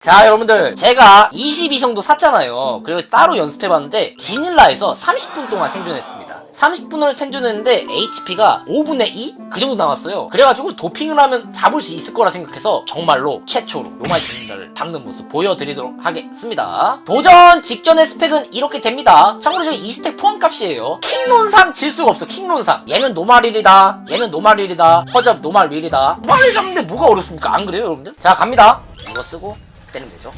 자 여러분들 제가 22성도 샀잖아요. 그리고 따로 연습해봤는데 지닐라에서 30분 동안 생존했습니다. 30분을 생존했는데 HP가 5분의 2? 그 정도 나왔어요. 그래가지고 도핑을 하면 잡을 수 있을 거라 생각해서 정말로 최초로 노말 지닐라를 잡는 모습 보여드리도록 하겠습니다. 도전 직전의 스펙은 이렇게 됩니다. 참고로 저기 2스택 포함값이에요. 킹론상 질 수가 없어 킹론상 얘는 노말일이다. 얘는 노말일이다. 허접 노말윌이다. 노말일 잡는데 뭐가 어렵습니까? 안 그래요 여러분들? 자 갑니다. 이거 쓰고 때리면 되죠.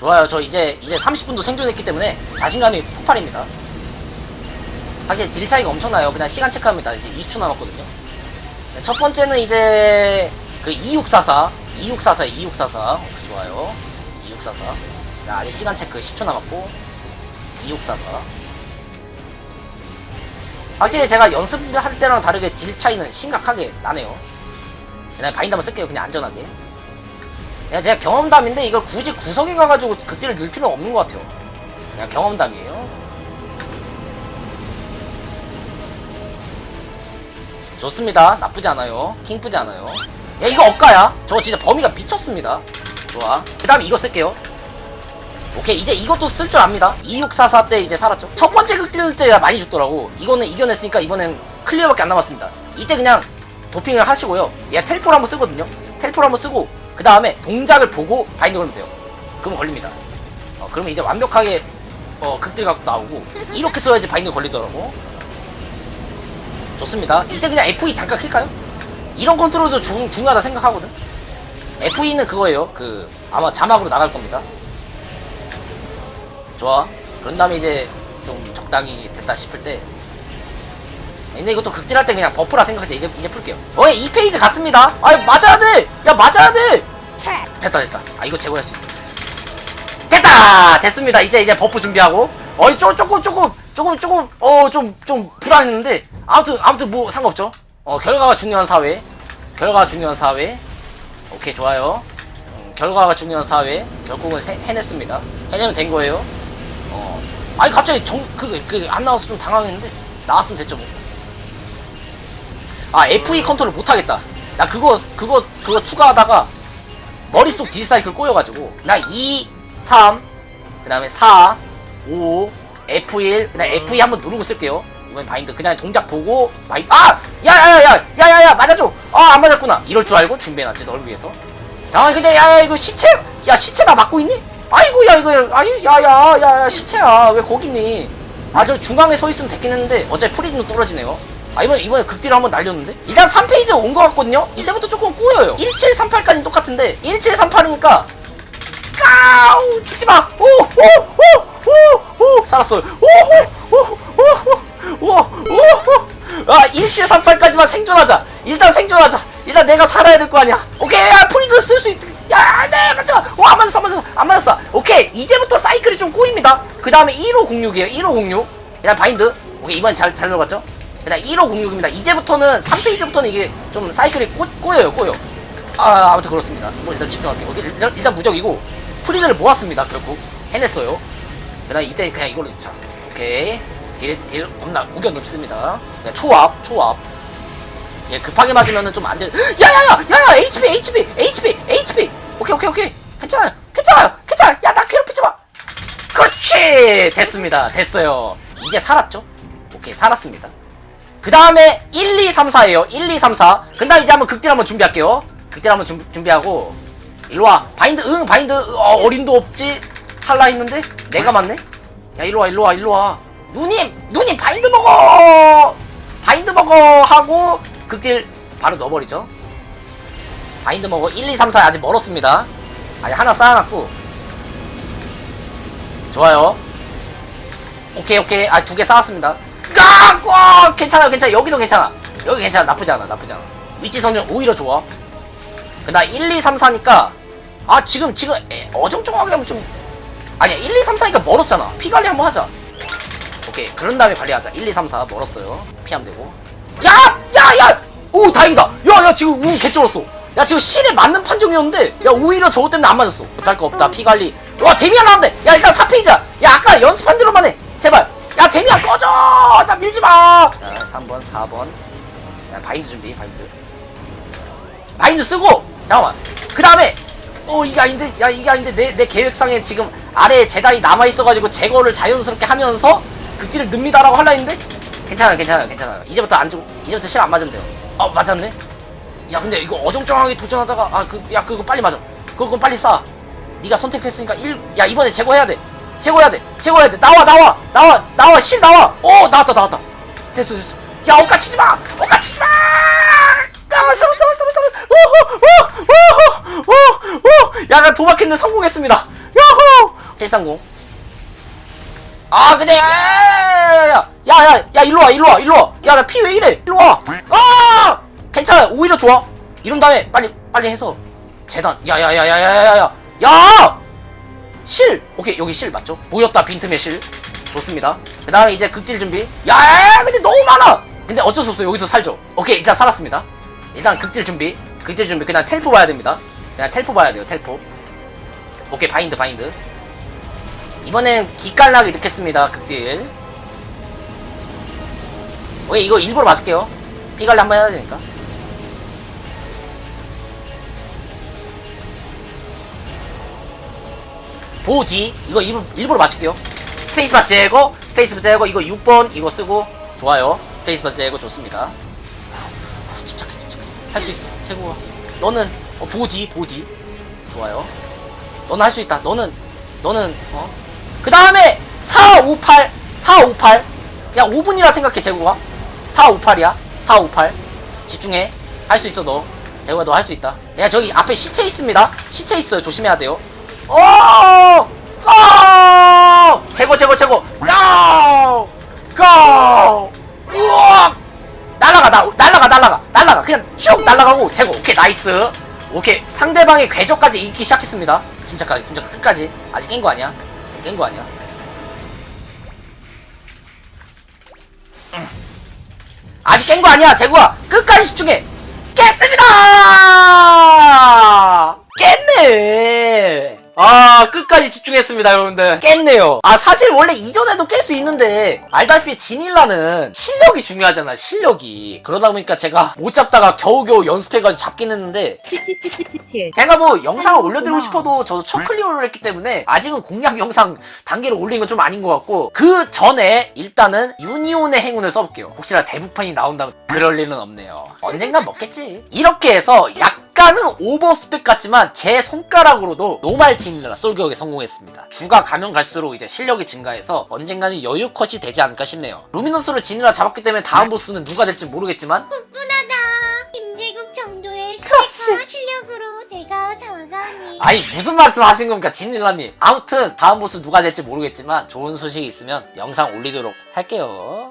좋아요. 저 이제 이제 30분도 생존했기 때문에 자신감이 폭발입니다. 사실 딜 차이가 엄청나요. 그냥 시간 체크합니다. 이제 20초 남았거든요. 네, 첫 번째는 이제 그 2644, 2644, 2644. 오케이, 좋아요. 2644. 자, 아직 시간 체크 10초 남았고 2644. 확실히 제가 연습할 때랑 다르게 딜 차이는 심각하게 나네요. 그냥 한번 쓸게요. 그냥 안전하게. 그냥 제가 경험담인데 이걸 굳이 구석에 가가지고 극딜을 넣을 필요는 없는 것 같아요. 그냥 경험담이에요. 좋습니다. 나쁘지 않아요. 킹쁘지 않아요. 야 이거 억가야. 저거 진짜 범위가 미쳤습니다. 좋아. 그 다음에 이거 쓸게요. 오케이 이제 이것도 쓸 줄 압니다. 2644 때 이제 살았죠. 첫 번째 극딜 때가 많이 죽더라고. 이거는 이겨냈으니까 이번엔 클리어밖에 안 남았습니다. 이때 그냥 도핑을 하시고요. 얘 텔포를 한번 쓰거든요. 텔포를 한번 쓰고 그 다음에 동작을 보고 바인드 걸면 돼요. 그러면 걸립니다. 어, 그러면 이제 완벽하게 어, 극딜 각도 나오고 이렇게 써야지 바인드 걸리더라고. 좋습니다. 이때 그냥 F2 잠깐 킬까요? 이런 컨트롤도 중, 중요하다 생각하거든. F2는 그거예요. 그 아마 자막으로 나갈 겁니다. 좋아. 그런 다음에 이제 좀 적당히 됐다 싶을 때. 근데 이것도 극딜할 때 그냥 버프라 생각할 때 이제 이제 풀게요. 어이 2페이지 갔습니다. 아 맞아야 돼. 야 맞아야 돼. 됐다 됐다. 아 이거 제거할 수 있어. 됐다 됐습니다. 이제 이제 버프 준비하고. 어이 쪼 조금 조금 조금 조금 어 좀 좀 불안했는데 아무튼 아무튼 뭐 상관없죠. 어 결과가 중요한 사회. 결과가 중요한 사회. 오케이 좋아요. 음, 결과가 중요한 사회. 결국은 해, 해냈습니다. 해내면 된 거예요. 어. 아니 갑자기 정그그안 나와서 좀 당황했는데 나왔으면 됐죠 뭐. 아 FE 컨트롤 못하겠다. 나 그거 그거 그거 추가하다가 머릿속 딜 사이클 꼬여가지고 나 2, 3, 그 다음에 4, 5, F1, 그다음 F2 한번 누르고 쓸게요. 이번 바인드 그냥 동작 보고 바인 아! 야야야야 야야야 맞아줘. 아 안 맞았구나. 이럴 줄 알고 준비해놨지 널 위해서. 자 근데 야야 이거 시체 야 시체 나 맞고 있니? 아이고 야 이거 아유 야야 야야 시체야 왜 거기 있니? 아 저 중앙에 서 있으면 됐긴 했는데 어차피 프리즈는 떨어지네요. 아 이번 이번에 극딜 한번 날렸는데 일단 3페이지 온 것 같거든요. 이때부터 조금 꼬여요. 1738까지 똑같은데 1738이니까 까우 죽지 마. 오오오오오 살았어요. 오오오오오오아 1738까지만 생존하자. 일단 생존하자. 일단 내가 살아야 될 거 아니야. 오케이 야 프리드 쓸 수 있. 야, 네, 맞죠. 오, 안 맞았어, 안 맞았어, 안 맞았어. 오케이, 이제부터 사이클이 좀 꼬입니다. 그 다음에 1506이에요, 1506. 일단 바인드. 오케이, 이번 잘, 잘 들어갔죠? 일단 1506입니다. 이제부터는 3페이지부터는 이게 좀 사이클이 꼬, 꼬여요, 꼬여. 아, 아무튼 그렇습니다. 뭐 일단 집중할게요. 일단, 일단 무적이고, 프리드를 모았습니다, 결국. 해냈어요. 그 다음 이때 그냥 이걸로 자, 오케이. 딜, 딜, 겁나 우겨 넘습니다. 그냥 초압, 초압. 예, 급하게 맞으면은 좀 안 돼. 야 야 야! 야 야! HP! HP! HP! HP! 오케이, 오케이, 오케이. 괜찮아요. 괜찮아요. 괜찮아요. 야, 나 괴롭히지 마! 그렇지! 됐습니다. 됐어요. 이제 살았죠? 오케이, 살았습니다. 그 다음에 1, 2, 3, 4에요. 1, 2, 3, 4. 그 다음에 이제 한번 극딜 한번 준비할게요. 극딜 한번 준, 준비하고. 일로와. 바인드, 응, 바인드. 어, 어림도 없지? 할라 했는데? 내가 맞네? 야, 일로와, 일로와, 일로와. 누님! 누님, 바인드 먹어! 바인드 먹어! 하고, 극딜 바로 넣어버리죠. 바인드 먹어 1, 2, 3, 4 아직 멀었습니다. 아니 하나 쌓아놨고 좋아요. 오케이 오케이 아 두 개 쌓았습니다. 아! 꽉! 괜찮아 괜찮아 여기서 괜찮아 여기 괜찮아 나쁘지 않아 나쁘지 않아 위치 선정 오히려 좋아. 그나 1, 2, 3, 4니까 아 지금 지금 에, 어정쩡하게 하면 좀 아니야 1, 2, 3, 4니까 멀었잖아. 피 관리 한번 하자. 오케이 그런 다음에 관리하자 1, 2, 3, 4 멀었어요. 피하면 되고 야! 야! 야! 오 다행이다 야야 지금 운 개쩔었어 야 지금 실에 맞는 판정이었는데 야 오히려 저거 때문에 안 맞았어 못할 거 없다 피 관리 와 데미안 나왔네 야 일단 4페이지야 야 아까 연습한 대로만 해 제발 야 데미안 꺼져! 나 밀지 마! 자 3번 4번. 자 바인드 준비 바인드. 바인드 쓰고! 잠깐만. 그 다음에 어 이게 아닌데? 야 이게 아닌데 내, 내 계획상에 지금 아래에 재단이 남아있어가지고 제거를 자연스럽게 하면서 극딜을 늡니다 라고 할라 했는데? 괜찮아요 괜찮아요 괜찮아요. 이제부터 안 죽, 이제부터 실 안 맞으면 돼요. 어 맞았네? 야 근데 이거 어정쩡하게 도전하다가 아 그 야 그거 빨리 맞아. 그거 빨리 쏴. 네가 선택했으니까 1야 이번에 제거해야 돼. 제거해야 돼 제거해야 돼. 나와, 나와, 나와, 나와, 실 나와. 오, 나왔다, 나왔다. 됐어, 됐어. 야, 옷 갇히지 마! 옷 갇히지 마! 아, 서로, 서로, 서로, 서로. 오호, 오호, 오호, 오호. 야, 나 도박했는 성공했습니다. 야호! 대상공. 아, 근데, 야, 야, 야, 야, 야, 일로 와, 일로 와, 일로 와. 야, 나 피 왜 이래? 일로 와. 아! 괜찮아, 오히려 좋아. 이런 다음에 빨리, 빨리 해서. 재단. 야, 야, 야, 야, 야, 야, 야. 야! 실. 오케이 여기 실 맞죠? 모였다 빈틈의 실. 좋습니다. 그 다음에 이제 극딜 준비. 야 근데 너무 많아! 근데 어쩔 수 없어 여기서 살죠. 오케이 일단 살았습니다. 일단 극딜 준비. 극딜 준비. 그냥 텔포 봐야 됩니다. 그냥 텔포 봐야 돼요 텔포. 오케이 바인드 바인드. 이번엔 기깔나게 넣겠습니다 극딜. 오케이 이거 일부러 맞을게요. 피갈리 한번 해야 되니까 뒤 이거 일부러, 일부러 맞출게요. 스페이스바 제거 스페이스바 제거 이거 6번 이거 쓰고. 좋아요. 스페이스바 제거 좋습니다. 후, 침착해 침착해. 할 수 있어. 최고야 너는 어, 보호 뒤 좋아요. 너는 할 수 있다. 너는 너는 어그 다음에 458 458야 5분이라 생각해 재고가. 458이야. 458 집중해. 할 수 있어 너. 재고가 너 할 수 있다. 내가 저기 앞에 시체 있습니다. 시체 있어요. 조심해야 돼요 오! 고! 제거 제거 제거 고! 고! 우와! 날라가 나 날라가 날라가 날라가. 그냥 쭉 날라가고 제거 오케이 나이스. 오케이. 상대방의 궤적까지 읽기 시작했습니다. 침착하게 침착하게 끝까지. 아직 깬 거 아니야? 깬 거 아니야? 음. 아직 깬 거 아니야 제구야. 끝까지 집중해. 깼습니다! 깼네 아 끝까지 집중했습니다 여러분들. 깼네요. 아 사실 원래 이전에도 깰 수 있는데 알다시피 지닐라는 실력이 중요하잖아 실력이. 그러다 보니까 제가 못 잡다가 겨우겨우 연습해가지고 잡긴 했는데 치치치치치치. 제가 뭐 영상을 올려드리고. 싶어도 저도 첫 클리어를 했기 때문에 아직은 공략 영상 단계를 올리는 건 좀 아닌 것 같고 그 전에 일단은 유니온의 행운을 써볼게요. 혹시나 대북판이 나온다면. 그럴 일은 없네요. 언젠간 먹겠지. 이렇게 해서 약 간은 오버스펙 같지만 제 손가락으로도 노말 진일라 솔격에 성공했습니다 주가 가면 갈수록 이제 실력이 증가해서 언젠가는 여유 컷이 되지 않을까 싶네요 루미너스로 진일라 잡았기 때문에 다음 보스는 누가 될지 모르겠지만 훈훈하다. 김제국 정도의. 스펙과 실력으로 내가 당하니. 아니 무슨 말씀 하신 겁니까 진일라님 아무튼 다음 보스 누가 될지 모르겠지만 좋은 소식이 있으면 영상 올리도록 할게요